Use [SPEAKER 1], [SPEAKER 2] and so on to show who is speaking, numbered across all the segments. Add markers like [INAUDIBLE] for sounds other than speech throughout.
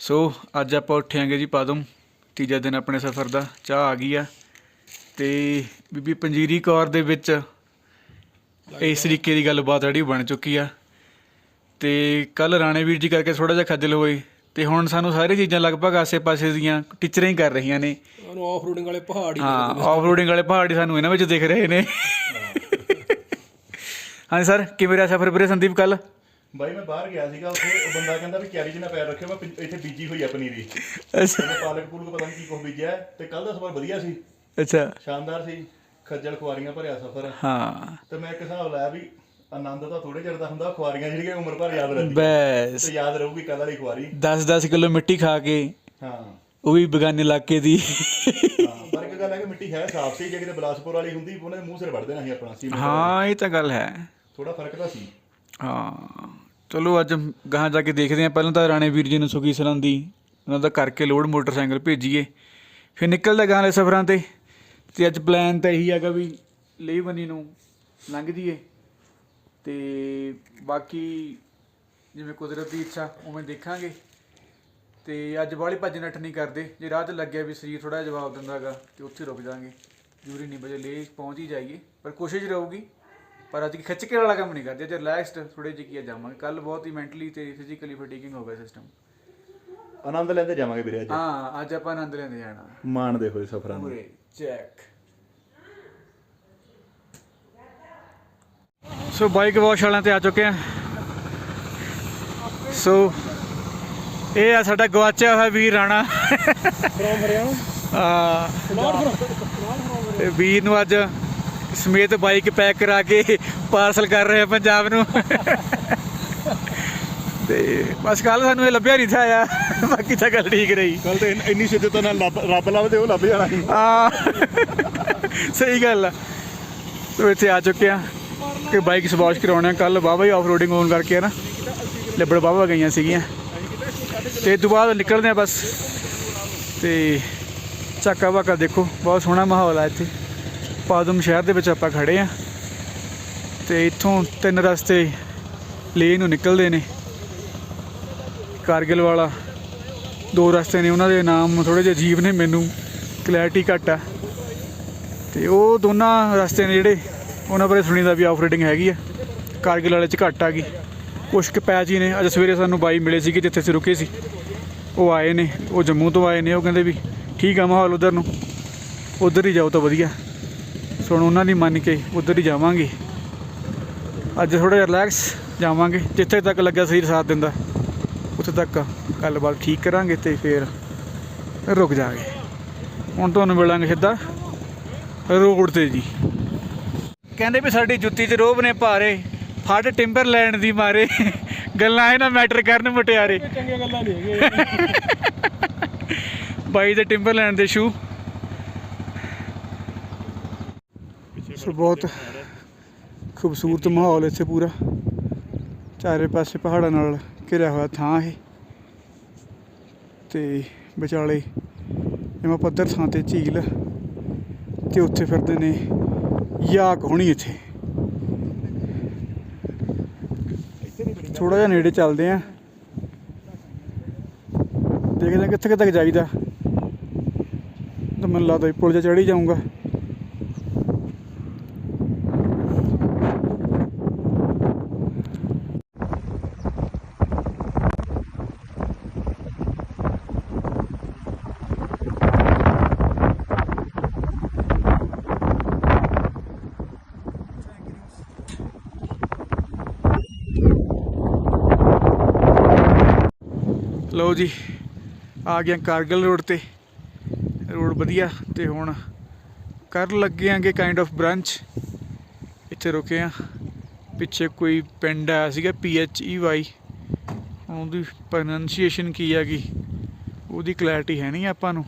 [SPEAKER 1] ਸੋ ਅੱਜ ਆਪਾਂ ਉੱਠਿਆਂਗੇ ਜੀ ਪਾਦਮ। ਤੀਜਾ ਦਿਨ ਆਪਣੇ ਸਫ਼ਰ ਦਾ ਚਾਹ ਆ ਗਈ ਆ। ਤੇ ਬੀਬੀ ਪੰਜੀਰੀ ਕੌਰ ਦੇ ਵਿੱਚ ਇਸ ਤਰੀਕੇ ਦੀ ਗੱਲਬਾਤ ਜਿਹੜੀ ਬਣ ਚੁੱਕੀ ਆ। ਤੇ ਕੱਲ ਰਾਣੇ ਵੀਰ ਜੀ ਕਰਕੇ ਥੋੜਾ ਜਿਹਾ ਖੱਜਲ ਹੋਏ। ਤੇ ਹੁਣ ਸਾਨੂੰ ਸਾਰੀ ਚੀਜ਼ਾਂ ਲਗਭਗ ਆਸੇ-ਪਾਸੇ ਦੀਆਂ ਟੀਚਰਾਂ ਹੀ ਕਰ ਰਹੀਆਂ ਨੇ।
[SPEAKER 2] ਉਹਨੂੰ ਆਫ ਰੋਡਿੰਗ ਵਾਲੇ ਪਹਾੜ ਹੀ
[SPEAKER 1] ਹਾਂ ਆਫਰੋਡਿੰਗ ਵਾਲੇ ਪਹਾੜ ਹੀ ਸਾਨੂੰ ਇਹਨਾਂ ਵਿੱਚ ਦਿਖ ਰਹੇ ਨੇ। ਹਾਂਜੀ ਸਰ ਕਿਵੇਂ ਰਿਹਾ ਸਫ਼ਰ ਵੀਰੇ ਸੰਦੀਪ ਕੱਲ
[SPEAKER 3] ਬਾਈ ਮੈਂ ਬਾਹਰ ਗਿਆ ਸੀਗਾ ਉੱਥੇ ਉਹ ਬੰਦਾ ਕਹਿੰਦਾ ਵੀ ਕਿਆਰੀ 'ਚ ਨਾ ਪੈਰ ਰੱਖਿਓ ਮੈਂ ਪਿ- ਇੱਥੇ ਬੀਜੀ ਹੋਈ ਆ ਪਨੀਰੀ।
[SPEAKER 1] ਅੱਛਾ।
[SPEAKER 3] ਮੈਂ ਪਾਲਕ ਪੂਲਕ ਪਤਾ ਨਹੀਂ ਕੀ ਕੁਛ ਬੀਜਿਆ ਹੈ, ਤੇ ਕੱਲ ਦਾ ਸਫ਼ਰ ਵਧੀਆ ਸੀ।
[SPEAKER 1] ਅੱਛਾ।
[SPEAKER 3] ਸ਼ਾਨਦਾਰ ਸੀ ਖੱਜਲ ਖੁਆਰੀਆਂ ਭਰਿਆ ਸਫ਼ਰ।
[SPEAKER 1] ਹਾਂ।
[SPEAKER 3] ਤੇ ਮੈਂ ਇੱਕ ਹਿਸਾਬ ਲਾਇਆ ਵੀ ਆਨੰਦ ਤਾਂ ਥੋੜੇ ਚਿਰ ਦਾ ਹੁੰਦਾ ਖੁਆਰੀਆਂ ਜਿਹੜੀਆਂ ਉਮਰ ਭਰ ਯਾਦ ਰਹਿੰਦੀਆਂ।
[SPEAKER 1] ਬੈਸ।
[SPEAKER 3] ਤੇ ਯਾਦ ਰਹੂਗੀ ਕੱਲ ਵਾਲੀ ਖੁਆਰੀ।
[SPEAKER 1] 10-10 ਕਿਲੋ ਮਿੱਟੀ ਖਾ ਕੇ
[SPEAKER 3] ਹਾਂ।
[SPEAKER 1] ਉਹ ਵੀ ਬਗਾਨੇ ਇਲਾਕੇ ਦੀ।
[SPEAKER 3] ਹਾਂ ਪਰ ਇੱਕ ਗੱਲ ਹੈ ਕਿ ਮਿੱਟੀ ਹੈ ਸਾਫ਼ ਸੀ ਜੇ ਕਿਤੇ ਬਲਾਸਪੁਰ ਵਾਲੀ ਹੁੰਦੀ ਉਹਨਾਂ ਮੂੰਹ ਸਿਰ ਵੜ ਦੇਣਾ ਸੀ ਆਪਣਾ ਸੀ
[SPEAKER 1] ਹਾਂ ਇਹ ਤਾਂ ਗੱਲ ਹੈ।
[SPEAKER 3] ਥੋੜਾ ਫ਼ਰਕ ਤਾਂ ਸੀ।
[SPEAKER 1] ਹਾਂ। ਚਲੋ ਅੱਜ ਗਾਹਾਂ ਜਾ ਕੇ ਦੇਖਦੇ ਹਾਂ। ਪਹਿਲਾਂ ਤਾਂ ਰਾਣੇ ਵੀਰ ਜੀ ਨੂੰ ਸੁਖੀ ਸਲਾਮ ਦੀ ਉਹਨਾਂ ਦਾ ਕਰਕੇ ਲੋਡ ਮੋਟਰਸਾਈਕਲ ਭੇਜੀਏ। ਫਿਰ ਨਿਕਲਦਾ ਗਾਂ ਵਾਲੇ ਸਫ਼ਰਾਂ ਤੇ। ਤੇ ਅੱਜ ਪਲਾਨ ਤਾਂ ਇਹੀ ਹੈਗਾ ਵੀ ਲਈ ਬਨੀ ਨੂੰ ਲੰਘ ਜੀਏ ਤੇ ਬਾਕੀ ਜਿਵੇਂ ਕੁਦਰਤ ਦੀ ਇੱਛਾ, ਉਵੇਂ ਦੇਖਾਂਗੇ। ਤੇ ਅੱਜ ਵਾਲੀ ਭੱਜ ਨੱਠ ਨਹੀਂ ਕਰਦੇ। ਜੇ ਰਾਹ 'ਚ ਲੱਗਿਆ ਵੀ ਸਰੀਰ ਥੋੜਾ ਜਵਾਬ ਦਿੰਦਾਗਾ ਤੇ ਉੱਥੇ ਰੁਕ ਜਾਾਂਗੇ। ਜ਼ਰੂਰੀ ਨਹੀਂ ਬਜੇ ਲੈ ਪਹੁੰਚ ਹੀ ਜਾਈਏ। ਪਰ ਕੋਸ਼ਿਸ਼ ਰਹੂਗੀ ਪਰ ਅੱਜ ਖਿੱਚ ਕੇ ਵਾਲਾ ਕੰਮ ਨਹੀਂ ਕਰਦੇ ਜੇ ਰਿਲੈਕਸਡ ਥੋੜੇ ਜਿਹੀ ਕੀ ਜਾਵਾਂਗੇ। ਕੱਲ ਬਹੁਤ ਹੀ ਮੈਂਟਲੀ ਤੇ ਫਿਜ਼ੀਕਲੀ ਫਟੀਕਿੰਗ ਹੋ ਗਿਆ ਸਿਸਟਮ
[SPEAKER 3] ਆਨੰਦ ਲੈਂਦੇ ਜਾਵਾਂਗੇ ਵੀਰੇ ਅੱਜ।
[SPEAKER 1] ਹਾਂ ਅੱਜ ਆਪਾਂ ਆਨੰਦ ਲੈਂਦੇ ਜਾਣਾ।
[SPEAKER 3] ਮਾਣਦੇ ਹੋਏ ਸਫ਼ਰਾਂ ਨੂੰ।
[SPEAKER 1] ਪੂਰੇ ਚੈੱਕ ਸੋ ਬਾਈਕ ਵਾਸ਼ ਵਾਲਿਆਂ ਤੇ ਆ ਚੁੱਕੇ ਆ। ਸੋ ਇਹ ਆ ਸਾਡਾ ਗਵਾਚਿਆ ਹੋਇਆ ਵੀਰ ਰਾਣਾ।
[SPEAKER 2] ਫਰੋਮ ਹਰਿਆਣਾ
[SPEAKER 1] ਆ ਵੀਰ ਨੂੰ ਅੱਜ ਸਮੇਤ ਬਾਈਕ ਪੈਕ ਕਰਾ ਕੇ ਪਾਰਸਲ ਕਰ ਰਹੇ ਆ ਪੰਜਾਬ ਨੂੰ। ਤੇ ਬਸ ਕੱਲ ਸਾਨੂੰ ਇਹ ਲੱਭਿਆ ਨਹੀਂ ਥਾ ਆ ਬਾਕੀ ਤਾਂ ਗੱਲ ਠੀਕ ਰਹੀ।
[SPEAKER 3] ਕੱਲ ਤੇ ਇੰਨੀ ਸ਼ਿੱਦਤ ਨਾਲ ਰੱਬ ਰੱਬ ਲੱਭਦੇ ਉਹ ਲੱਭ ਜਾਣਾ ਸੀ।
[SPEAKER 1] ਆ ਸਹੀ ਗੱਲ ਆ। ਸੋ ਇੱਥੇ ਆ ਚੁੱਕੇ ਆ ਕਿ ਬਾਈਕ ਸਵਾਸ਼ ਕਰਾਉਣਾ ਕੱਲ ਬਾਬਾ ਹੀ ਆਫਰੋਡਿੰਗ ਹੋਣ ਕਰਕੇ ਨਾ। ਲੱਭੜ ਬਾਬਾ ਗਈਆਂ ਸੀਗੀਆਂ। ਤੇ ਤੋਂ ਬਾਅਦ ਨਿਕਲਦੇ ਆ ਬਸ। ਤੇ ਚੱਕਾ ਵਾਕਾ ਦੇਖੋ ਬਹੁਤ ਸੋਹਣਾ ਮਾਹੌਲ ਆ ਇੱਥੇ। ਪਾਦਮ ਸ਼ਹਿਰ ਦੇ ਵਿੱਚ ਆਪਾਂ ਖੜੇ ਆ। ਤੇ ਇੱਥੋਂ ਤਿੰਨ ਰਸਤੇ ਲੇ ਨੂੰ ਨਿਕਲਦੇ ਨੇ। ਕਾਰਗਿਲ ਵਾਲਾ ਦੋ ਰਸਤੇ ਨੇ, ਉਹਨਾਂ ਦੇ ਨਾਮ ਥੋੜੇ ਜਿਹੇ ਅਜੀਬ ਨੇ, ਮੈਨੂੰ ਕਲੈਰਿਟੀ ਘੱਟ ਆ। ਤੇ ਉਹ ਦੋਨਾਂ ਰਸਤੇ ਨੇ ਜਿਹੜੇ, ਉਹਨਾਂ ਬਾਰੇ ਸੁਣੀ ਦਾ ਵੀ ਆਫਰੇਟਿੰਗ ਹੈਗੀ ਆ। ਕਾਰਗਿਲ ਵਾਲੇ ਚ ਘੱਟ ਆ ਗਈ। ਕੁਛ ਕੁ ਪੈਚ ਹੀ ਨੇ, ਅੱਜ ਸਵੇਰੇ ਸਾਨੂੰ ਬਾਈ ਮਿਲੇ ਸੀਗੇ ਜਿੱਥੇ ਅਸੀਂ ਰੁਕੇ ਸੀ। ਉਹ ਆਏ ਨੇ, ਉਹ ਜੰਮੂ ਤੋਂ ਆਏ ਨੇ, ਉਹ ਕਹਿੰਦੇ ਵੀ ਠੀਕ ਆ ਮਾਹੌਲ ਉਧਰ ਨੂੰ। ਉਧਰ ਹੀ ਜਾਓ ਤਾਂ ਵਧੀਆ। ਸੋ ਹੁਣ ਉਹਨਾਂ ਦੀ ਮੰਨ ਕੇ ਉਧਰ ਹੀ ਜਾਵਾਂਗੇ। ਅੱਜ ਥੋੜਾ ਜਿਹਾ ਰਿਲੈਕਸ ਜਾਵਾਂਗੇ ਜਿੱਥੇ ਤੱਕ ਲੱਗਾ ਸਰੀਰ ਸਾਥ ਦਿੰਦਾ। ਉੱਥੇ ਤੱਕ ਗੱਲਬਾਤ ਠੀਕ ਕਰਾਂਗੇ ਤੇ ਫਿਰ ਰੁਕ ਜਾਾਂਗੇ ਹੁਣ ਤੁਹਾਨੂੰ ਮਿਲਾਂਗੇ ਸਿੱਧਾ ਰੋਡ ਤੇ ਜੀ। ਕਹਿੰਦੇ ਵੀ ਸਾਡੀ ਜੁੱਤੀ 'ਚ ਰੋਬ ਨੇ ਭਾਰੇ ਫੜ ਟਿੰਬਰ ਲੈਣ ਦੀ ਮਾਰੇ। ਗੱਲਾਂ ਇਹ ਨਾ ਮੈਟਰ ਕਰਨ ਮੁਟਿਆਰੇ।
[SPEAKER 2] ਚੰਗੀਆਂ ਗੱਲਾਂ ਨਹੀਂ ਹੈਗੀਆਂ।
[SPEAKER 1] ਬਾਈ ਦੇ ਟਿੰਬਰ ਲੈਣ ਦੇ ਸ਼ੂ ਸੋ ਬਹੁਤ ਖੂਬਸੂਰਤ ਮਾਹੌਲ ਇੱਥੇ ਪੂਰਾ। ਚਾਰੇ ਪਾਸੇ ਪਹਾੜਾਂ ਨਾਲ ਘਿਰਿਆ ਹੋਇਆ ਥਾਂ ਇਹ। ਤੇ ਵਿਚਾਲੇ ਜਿਵੇਂ ਪੱਧਰ ਥਾਂ ਤੇ ਝੀਲ ਤੇ ਉੱਥੇ ਫਿਰਦੇ ਨੇ ਯਾਕ ਹੋਣੀ ਇੱਥੇ। ਥੋੜਾ ਜਿਹਾ ਨੇੜੇ ਚੱਲਦੇ ਆ। ਦੇਖਦੇ ਆ ਕਿੱਥੇ ਤੱਕ ਜਾਈਦਾ। ਤਾਂ ਮੈਨੂੰ ਲੱਗਦਾ ਵੀ ਪੁਲ 'ਤੇ ਚੜ੍ਹ ਹੀ ਜਾਊਂਗਾ। ਜੀ, ਆ ਗਿਆ ਕਾਰਗਲ ਰੋਡ ਤੇ। ਰੋਡ ਵਧੀਆ ਤੇ ਹੁਣ ਕਰ ਲੱਗੇ ਆਂਗੇ ਕਾਈਂਡ ਆਫ ਬ੍ਰਾਂਚ ਇੱਥੇ ਰੁਕੇ ਆ ਪਿੱਛੇ ਕੋਈ ਪਿੰਡ ਆਇਆ ਸੀਗਾ ਪੀ ਐਚ ਈ ਵਾਈ ਉਹਦੀ ਪ੍ਰੋਨੰਸੀਏਸ਼ਨ ਕੀ ਹੈਗੀ ਉਹਦੀ ਕਲੈਰਿਟੀ ਹੈ ਨਹੀਂ ਆਪਾਂ ਨੂੰ।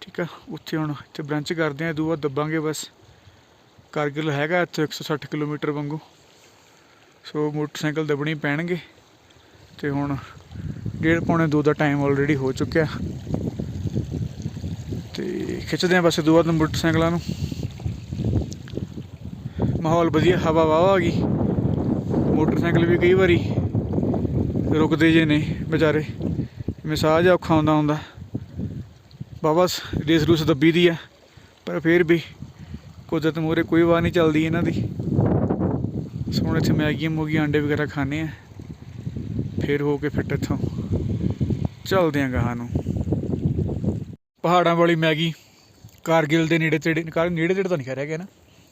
[SPEAKER 1] ਠੀਕ ਆ, ਉੱਥੇ ਹੁਣ ਇੱਥੇ ਬ੍ਰਾਂਚ ਕਰਦੇ ਆ ਦੂਆ ਦੱਬਾਂਗੇ ਬਸ। ਕਾਰਗਿਲ ਹੈਗਾ ਇੱਥੇ 160 ਕਿਲੋਮੀਟਰ ਵਾਂਗੂ। ਸੋ ਮੋਟਰਸਾਈਕਲ ਦੱਬਣੀ ਪੈਣਗੇ। ਤੇ ਹੁਣ ਡੇਢ ਪੌਣੇ ਦੋ ਦਾ ਟਾਈਮ ਆਲਰੇਡੀ ਹੋ ਚੁੱਕਿਆ। ਤੇ ਖਿੱਚਦੇ ਆ ਬਸ ਦੋ ਬਾਅਦ ਮੋਟਰਸਾਈਕਲਾਂ ਨੂੰ। ਮਾਹੌਲ ਵਧੀਆ, ਹਵਾ ਵਾਵਾ ਆ ਗਈ। ਮੋਟਰਸਾਈਕਲ ਵੀ ਕਈ ਵਾਰੀ ਰੁਕਦੇ ਜੇ ਨੇ ਵਿਚਾਰੇ। ਮਿਸਾਜ ਔਖਾ ਹੁੰਦਾ ਹੁੰਦਾ। ਬਾਬਾ ਰੇਸ ਰੂਸ ਦੱਬੀ ਦੀ ਆ, ਪਰ ਫਿਰ ਵੀ ਕੁਦਰਤ ਮੂਹਰੇ ਕੋਈ ਵਾਰ ਨਹੀਂ ਚੱਲਦੀ ਇਹਨਾਂ ਦੀ। ਸੋਹਣੇ ਇੱਥੇ ਮੈਗੀਆਂ ਮੂਗੀਆਂ ਆਂਡੇ ਵਗੈਰਾ ਖਾਣੇ ਆ। ਫਿਰ ਹੋ ਕੇ ਫਿੱਟ ਇੱਥੋਂ। ਚੱਲਦੇ ਆਂ ਗਾਹਾਂ ਨੂੰ। ਪਹਾੜਾਂ ਵਾਲੀ ਮੈਗੀ ਕਾਰਗਿਲ ਦੇ ਨੇੜੇ ਤੇੜੇ ਕਾਰ ਨੇੜੇ ਤੇੜੇ ਤਾਂ ਨਹੀਂ ਰਿਹਾ ਗਿਆ ਨਾ?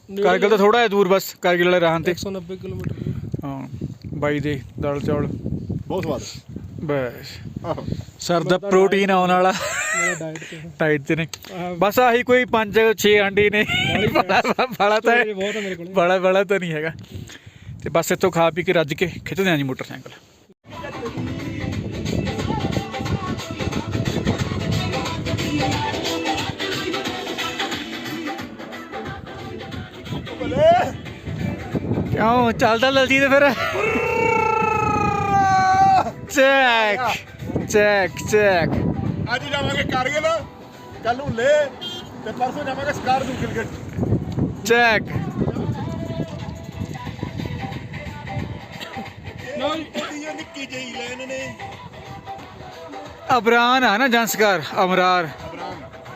[SPEAKER 1] ਕਾਰਗਿਲ ਤੋਂ ਥੋੜਾ ਜਿਹਾ ਦੂਰ ਬਸ ਕਾਰਗਿਲ ਵਾਲੇ ਰਾਹਾਂ ਤੇ।
[SPEAKER 2] 190 ਕਿਲੋਮੀਟਰ
[SPEAKER 1] ਹਾਂ ਬਾਈ ਦੇ ਦਾਲ ਚੌਲ।
[SPEAKER 3] ਬਹੁਤ ਸਵਾਦ।
[SPEAKER 1] ਬਸ। ਸਰ ਦਾ ਪ੍ਰੋਟੀਨ ਆਉਣ ਵਾਲਾ।
[SPEAKER 2] ਮੇਰਾ ਡਾਈਟ ਤੇ
[SPEAKER 1] ਟਾਈਟ ਤੇ ਨੇ। ਬਸ ਆਹੀ ਕੋਈ 5 6 ਅੰਡੇ ਨੇ। ਬੜਾ ਬੜਾ ਤਾਂ
[SPEAKER 2] ਇਹ ਬਹੁਤ ਹੈ ਮੇਰੇ ਕੋਲ।
[SPEAKER 1] ਬੜਾ ਬੜਾ ਤਾਂ ਨਹੀਂ ਹੈਗਾ। ਤੇ ਬਸ ਇੱਥੋਂ ਖਾ ਪੀ ਕੇ ਰੱਜ ਕੇ ਖਿੱਚਦੇ ਆਂ ਜੀ ਮੋਟਰਸਾਈਕਲ। ਕਿਉਂ? ਚੱਲਦਾ ਲਲਜੀ ਤੇ ਫਿਰ। Check check check.
[SPEAKER 3] ਅੱਜ ਜਾਵਾਂਗੇ ਕਾਰਗਿਲ ਕੱਲ ਨੂੰ ਲੇ ਤੇ ਪਰਸੋਂ ਜਾਵਾਂਗੇ ਸਕਾਰ ਨੂੰ ਗਿਲਗਿਟ
[SPEAKER 1] ਚੈੱਕ।
[SPEAKER 3] ਇਹ ਨਿੱਕੀ ਜਿਹੀ ਲੈਨ ਨੇ।
[SPEAKER 1] ਅਬਰਾਨ ਆ ਨਾ ਜੰਸਕਾਰ ਅਮਰਾਰ।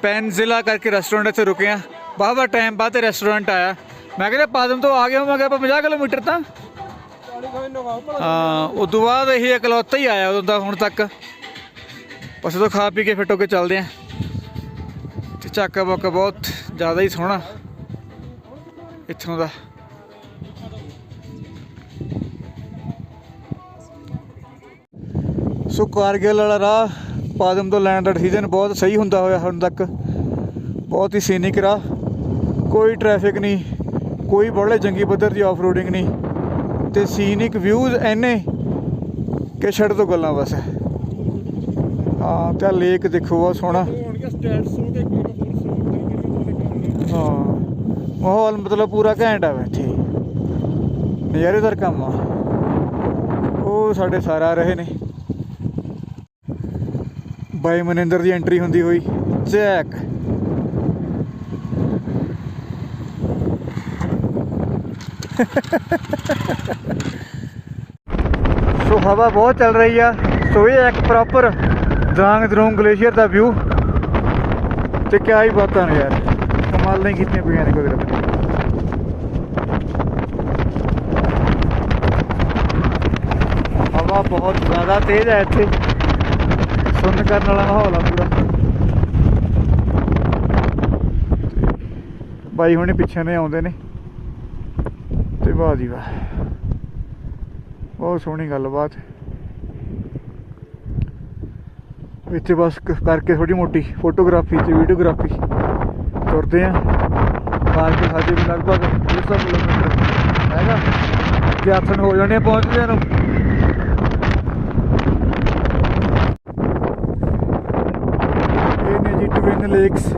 [SPEAKER 1] ਪੈਨਜ਼ਿਲਾ ਕਰਕੇ ਰੈਸਟੋਰੈਂਟ ਇੱਥੇ ਰੁਕੇ ਆ। ਬਾਬਾ ਟਾਈਮ ਬਾਅਦ ਰੈਸਟੋਰੈਂਟ ਆਇਆ। ਮੈਂ ਕਹਿੰਦਾ ਪਾਦਮ ਤੋਂ ਆ ਗਏ ਹੋਵਾਂਗੇ ਆਪਾਂ 50 ਕਿਲੋਮੀਟਰ ਤਾਂ। ਹਾਂ ਉਸ ਤੋਂ ਬਾਅਦ ਇਹ ਇਕਲੌਤਾ ਹੀ ਆਇਆ ਉਦੋਂ ਦਾ ਹੁਣ ਤੱਕ। ਬਸ ਉਦੋਂ ਖਾ ਪੀ ਕੇ ਫਿੱਟ ਹੋ ਕੇ ਚੱਲਦੇ ਆ। ਤੇ ਚੱਕਾ ਬੱਕਾ ਬਹੁਤ ਜ਼ਿਆਦਾ ਹੀ ਸੋਹਣਾ। ਇੱਥੋਂ ਦਾ। ਸੋ ਕਾਰਗਿਲ ਵਾਲਾ ਰਾਹ ਪਾਦਮ ਤੋਂ ਲੈਣ ਦਾ ਡਿਸੀਜਨ ਬਹੁਤ ਸਹੀ ਹੁੰਦਾ ਹੋਇਆ ਹੁਣ ਤੱਕ। ਬਹੁਤ ਹੀ ਸੀਨਿਕ ਰਾਹ। ਕੋਈ ਟ੍ਰੈਫਿਕ ਨਹੀਂ। ਕੋਈ ਬੜੇ ਜੰਗੀ ਪੱਧਰ ਦੀ ਆਫ ਰੋਡਿੰਗ ਨਹੀਂ। ਤੇ ਸੀਨਿਕ ਵਿਊਜ਼ ਐਨੇ ਕਿ ਛੱਡ ਤੋਂ ਗੱਲਾਂ ਬਸ। ਹਾਂ ਤੇ ਲੇਕ ਦੇਖੋ ਬਹੁਤ ਸੋਹਣਾ।
[SPEAKER 2] ਹੋ।
[SPEAKER 1] ਮਾਹੌਲ ਮਤਲਬ ਪੂਰਾ ਘੈਂਟ ਆ ਇੱਥੇ ਨਜ਼ਾਰੇਦਾਰ ਕੰਮ ਆ। ਉਹ ਸਾਡੇ ਸਾਰਾ ਆ ਰਹੇ ਨੇ। ਬਾਈ ਮਨਿੰਦਰ ਦੀ ਐਂਟਰੀ ਹੁੰਦੀ ਹੋਈ। ਚੈੱਕ। [LAUGHS] ਸੋ ਹਵਾ ਬਹੁਤ ਚੱਲ ਰਹੀ ਆ। ਸੋ ਇਹ ਇੱਕ ਪ੍ਰੋਪਰ ਦਾਂਗ ਦਰੋਂਗ ਗਲੇਸ਼ੀਅਰ ਦਾ ਵਿਊ ਤੇ ਕਿਆ ਹੀ ਬਾਤਾਂ ਨੇ ਯਾਰ। ਕਮਾਲ ਨਹੀਂ ਕੀਤੀਆਂ ਪਈਆਂ ਨੇ ਕੁਦਰਤ ਨੇ ਹਵਾ ਬਹੁਤ ਜ਼ਿਆਦਾ ਤੇਜ਼ ਹੈ ਇੱਥੇ। ਸੁੰਨ ਕਰਨ ਵਾਲਾ ਮਾਹੌਲ ਆ ਪੂਰਾ। ਬਾਈ ਹੁਣੇ ਪਿੱਛੇ ਨੇ ਆਉਂਦੇ ਨੇ। ਤੇ ਵਾਹ ਜੀ ਵਾਹ ਬਹੁਤ ਸੋਹਣੀ ਗੱਲਬਾਤ। ਇੱਥੇ ਬਸ ਕ- ਕਰਕੇ ਥੋੜੀ ਮੋਟੀ ਫੋਟੋਗ੍ਰਾਫੀ ਤੇ ਵੀਡੀਓਗ੍ਰਾਫੀ ਤੁਰਦੇ ਆ। ਬਾਅਦ ਕੇ ਹਜੇ ਵੀ ਲਗਭਗ 150 ਕਿਲੋਮੀਟਰ ਹੈਗਾ। ਤੇ ਆਥਣ ਹੋ ਜਾਣੇ ਆ ਪਹੁੰਚਦੇ ਨੂੰ। ਇਹ ਨੇ ਜੀ ਟਵਿਨ ਲੇਕਸ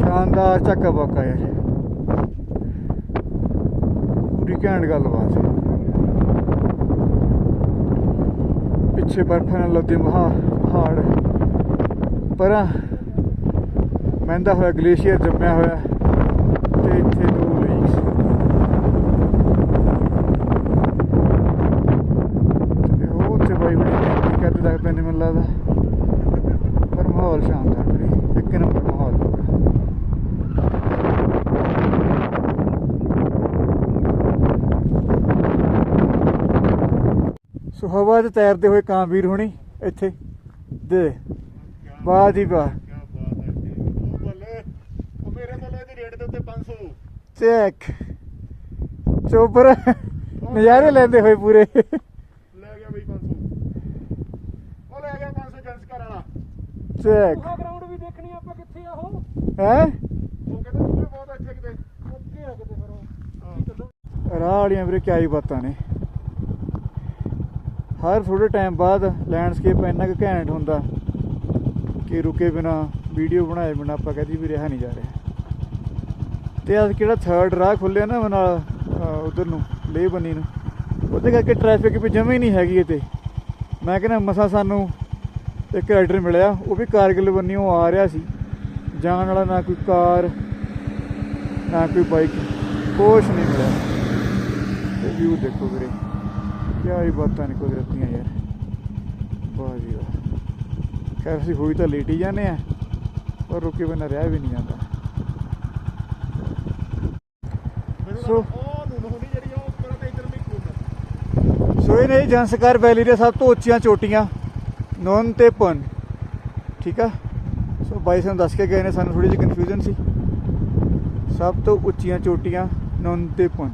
[SPEAKER 1] ਸ਼ਾਨਦਾਰ ਚੱਕਾ ਬਾਕਾ ਯਾਰ। ਪੂਰੀ ਘੈਂਟ ਗੱਲਬਾਤ ਹੈ ਪਿੱਛੇ ਬਰਫਾਂ ਨਾਲ ਲੱਦੇ ਮਹਾ ਪਹਾੜ। ਪਰਾਂ ਮਹਿੰਦਾ ਹੋਇਆ ਗਲੇਸ਼ੀਅਰ ਜੰਮਿਆ ਹੋਇਆ ਤੇ ਇੱਥੇ ਦੋ ਲੇਕਸ। ਤੇ ਉਹ ਉੱਥੇ ਬਾਈ ਬੜੀ ਕੀ ਕਰਦੇ ਲੱਗਦੇ ਨੇ ਮੈਨੂੰ ਲੱਗਦਾ। ਪਰ ਮਾਹੌਲ ਸ਼ਾਨਦਾਰ ਵੀਰੇ ਇੱਕ ਨੰਬਰ ਮਾਹੌਲ ਪੂਰਾ ਸੋ ਹਵਾ 'ਚ ਤੈਰਦੇ ਹੋਏ ਕਾਂਵੀਰ ਹੋਣੀ ਇੱਥੇ। ਦੇ। ਵਾਹ ਜੀ ਵਾਹ।
[SPEAKER 3] ਉਹ ਬੱਲੇ ਉਹ ਮੇਰੇ ਤੋਂ ਲੈ ਦੇ ਰੇਟ ਦੇ ਉੱਤੇ 500
[SPEAKER 1] ਚੈੱਕ। ਚੋਪਰ ਨਜ਼ਾਰੇ ਲੈਂਦੇ ਹੋਏ ਪੂਰੇ।
[SPEAKER 3] ਲੈ ਗਿਆ ਬਈ 500 ਉਹ ਲੈ ਗਿਆ 500 ਜੰਸਕਰ ਵਾਲਾ
[SPEAKER 1] ਚੈੱਕ।
[SPEAKER 2] ਆਹ ਗਰਾਊਂਡ ਵੀ ਦੇਖਣੀ ਆਪਾਂ ਕਿੱਥੇ ਆ ਉਹ
[SPEAKER 1] ਹੈ?
[SPEAKER 3] ਉਹ ਕਹਿੰਦਾ ਤੂੰ ਬਹੁਤ ਇੱਥੇ ਕਿਤੇ।
[SPEAKER 2] ਅੱਗੇ ਆ ਕਿਤੇ ਫਿਰ ਉਹ। ਕੀ ਚੱਲੋ
[SPEAKER 1] ਰਾਹ ਵਾਲੀਆਂ ਵੀਰੇ ਬਾਤਾਂ ਨੇ। ਹਰ ਥੋੜੇ ਟਾਈਮ ਬਾਅਦ ਲੈਂਡਸਕੇਪ ਇੰਨਾ ਕੁ ਘੈਂਟ ਹੁੰਦਾ ਕਿ ਰੁਕੇ ਬਿਨਾ ਵੀਡੀਓ ਬਣਾਏ ਬਿਨਾ ਆਪਾਂ ਕਹਦੀ ਵੀ ਰਿਹਾ ਨਹੀਂ ਜਾ ਰਿਹਾ। ਤੇ ਅੱਜ ਕਿਹੜਾ ਥਰਡ ਰਾਹ ਖੁੱਲਿਆ ਨਾ ਨਾਲ ਉਧਰ ਨੂੰ ਲੇਹ ਬੰਨੀ ਨੂੰ, ਉਹਦੇ ਕਰਕੇ ਟ੍ਰੈਫਿਕ ਵੀ ਜਮੇ ਹੀ ਨਹੀਂ ਹੈਗੀ ਇੱਥੇ। ਮੈਂ ਕਹਿੰਦਾ ਮਸਾ ਸਾਨੂੰ ਇੱਕ ਰਾਈਡਰ ਮਿਲਿਆ, ਉਹ ਵੀ ਕਾਰਗਿਲ ਬੰਨਿਓ ਆ ਰਿਹਾ ਸੀ। ਜਾਣ ਵਾਲਾ ਨਾ ਕੋਈ ਕਾਰ, ਨਾ ਕੋਈ ਬਾਈਕ ਕੁਛ ਨਹੀਂ ਮਿਲਿਆ। ਤੇ ਵਿਊ ਦੇਖੋ ਵੀਰੇ। ਕਿਆ ਹੀ ਬਾਤਾਂ ਨੇ ਕੁਦਰਤੀਆਂ ਯਾਰ। ਵਾਹ ਜੀ ਵਾਹ। ਖੈਰ ਅਸੀਂ ਹੋਈ ਤਾਂ ਲੇਟ ਹੀ ਜਾਂਦੇ ਆ ਪਰ ਰੁਕੇ ਬਿਨਾਂ ਰਿਹਾ ਵੀ ਨਹੀਂ ਜਾਂਦਾ। ਸੋ- ਇਹ ਨੇ ਜੰਸਕਾਰ ਵੈਲੀ ਦੇ ਸਭ ਤੋਂ ਉੱਚੀਆਂ ਚੋਟੀਆਂ ਨੌਨ ਤੇ ਪਨ ਠੀਕ ਆ? ਸੋ ਬਾਈ ਸਾਨੂੰ ਦੱਸ ਕੇ ਗਏ ਨੇ ਸਾਨੂੰ ਥੋੜੀ ਜਿਹੀ ਕਨਫਿਊਜ਼ਨ ਸੀ। ਸਭ ਤੋਂ ਉੱਚੀਆਂ ਚੋਟੀਆਂ ਨੌਨ ਤੇ ਪਨ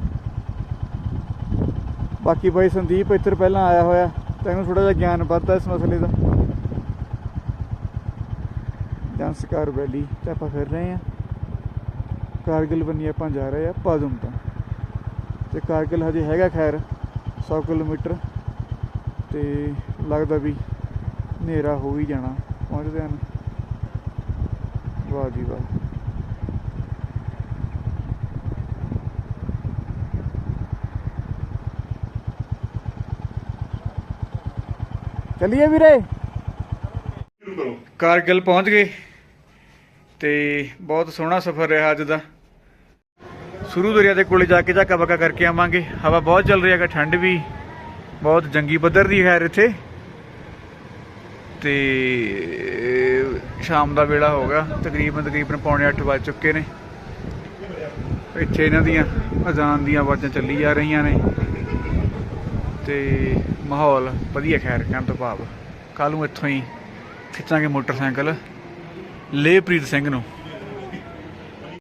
[SPEAKER 1] ਬਾਕੀ ਬਾਈ ਸੰਦੀਪ ਇੱਧਰ ਪਹਿਲਾਂ ਆਇਆ ਹੋਇਆ, ਤੈਨੂੰ ਥੋੜਾ ਜਿਹਾ ਗਿਆਨ ਵੱਧਦਾ ਇਸ ਮਸਲੇ ਦਾ। ਜੰਸਕਾਰ ਵੈਲੀ ਤੇ ਆਪਾਂ ਫਿਰ ਰਹੇ ਹਾਂ। ਕਾਰਗਿਲ ਬੰਨੀ ਆਪਾਂ ਜਾ ਰਹੇ ਆ ਪਾਜਮ ਤੋਂ। ਤੇ ਕਾਰਗਿਲ ਹਜੇ ਹੈਗਾ ਖੈਰ 100 ਕਿਲੋਮੀਟਰ, ਤੇ ਲੱਗਦਾ ਵੀ ਹਨੇਰਾ ਹੋ ਹੀ ਜਾਣਾ। ਪਹੁੰਚਦੇ ਹਨ ਵਾਹ ਜੀ ਵਾਹ। ਚੱਲੀਏ ਵੀਰੇ। ਕਾਰਗਿਲ ਪਹੁੰਚ ਗਏ ਤੇ ਬਹੁਤ ਸੋਹਣਾ ਸਫ਼ਰ ਰਿਹਾ ਅੱਜ ਦਾ। ਸੁਰੂ ਦਰਿਆ ਦੇ ਕੋਲੇ ਜਾ ਕੇ ਝਾਕਾ ਬੱਕਾ ਕਰਕੇ ਆਵਾਂਗੇ। ਹਵਾ ਬਹੁਤ ਚੱਲ ਰਹੀ ਹੈਗਾ, ਠੰਡ ਵੀ ਬਹੁਤ ਜੰਗੀ ਪੱਧਰ ਦੀ ਹੈ ਇੱਥੇ। ਤੇ ਸ਼ਾਮ ਦਾ ਵੇਲਾ ਹੋ ਗਿਆ, ਤਕਰੀਬਨ ਤਕਰੀਬਨ ਪੌਣੇ 8 ਵੱਜ ਚੁੱਕੇ ਨੇ। ਇੱਥੇ ਇਹਨਾਂ ਦੀਆਂ ਅਜ਼ਾਨ ਦੀਆਂ ਆਵਾਜ਼ਾਂ ਚੱਲੀ ਜਾ ਰਹੀਆਂ ਨੇ। ਤੇ ਮਾਹੌਲ ਵਧੀਆ ਖੈਰ ਕਹਿਣ ਤੋਂ ਭਾਵ। ਕੱਲ ਨੂੰ ਇੱਥੋਂ ਹੀ ਖਿੱਚਾਂਗੇ ਮੋਟਰਸਾਈਕਲ। ਲੇਪ੍ਰੀਤ ਸਿੰਘ ਨੂੰ।